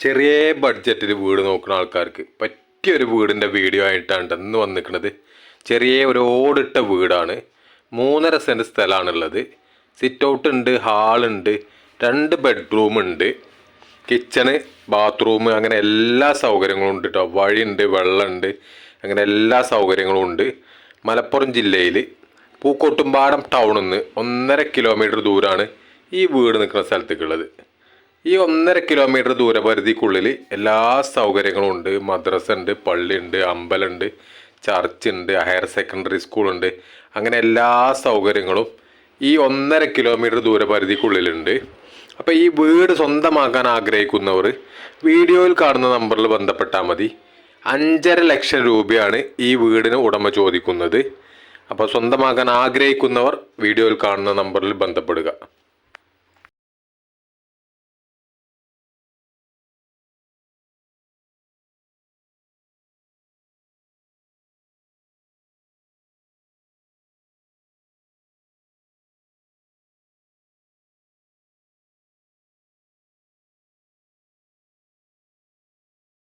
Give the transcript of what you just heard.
ചെറിയ ബഡ്ജറ്റിൽ വീട് നോക്കുന്ന ആൾക്കാർക്ക് പറ്റിയ ഒരു വീടിന്റെ വീഡിയോ ആയിട്ടാണ് ഇന്ന് വന്നിരിക്കുന്നത് ചെറിയ ഒരു ഓടിട്ട വീടാണ്. മൂന്നര സെന്റ് സ്ഥലമാണുള്ളത് സിറ്റ് ഔട്ട് ഉണ്ട് ഹാളുണ്ട് രണ്ട് ബെഡ്റൂം ഉണ്ട്. കിച്ചണ് ബാത്റൂം അങ്ങനെ എല്ലാ സൗകര്യങ്ങളും ഉണ്ട് കേട്ടോ വഴിയുണ്ട് വെള്ളമുണ്ട് അങ്ങനെ എല്ലാ സൗകര്യങ്ങളും ഉണ്ട്. മലപ്പുറം ജില്ലയിൽ പൂക്കോട്ടുംപാടം ടൗണിൽ നിന്ന് ഒന്നര കിലോമീറ്റർ ദൂരമാണ് ഈ വീട് നിൽക്കുന്ന സ്ഥലത്തേക്കുള്ളത് ഈ ഒന്നര കിലോമീറ്റർ ദൂരപരിധിക്കുള്ളിൽ എല്ലാ സൗകര്യങ്ങളും ഉണ്ട്. മദ്രസ ഉണ്ട് പള്ളിയുണ്ട് അമ്പലമുണ്ട് ചർച്ച് ഉണ്ട് ഹയർ സെക്കൻഡറി സ്കൂളുണ്ട് അങ്ങനെ എല്ലാ സൗകര്യങ്ങളും ഈ ഒന്നര കിലോമീറ്റർ ദൂരപരിധിക്കുള്ളിലുണ്ട് അപ്പോൾ ഈ വീട് സ്വന്തമാക്കാൻ ആഗ്രഹിക്കുന്നവർ വീഡിയോയിൽ കാണുന്ന നമ്പറിൽ ബന്ധപ്പെട്ടാൽ മതി. അഞ്ചര ലക്ഷം രൂപയാണ് ഈ വീടിന് ഉടമ ചോദിക്കുന്നത്. അപ്പോൾ സ്വന്തമാക്കാൻ ആഗ്രഹിക്കുന്നവർ വീഡിയോയിൽ കാണുന്ന നമ്പറിൽ ബന്ധപ്പെടുക.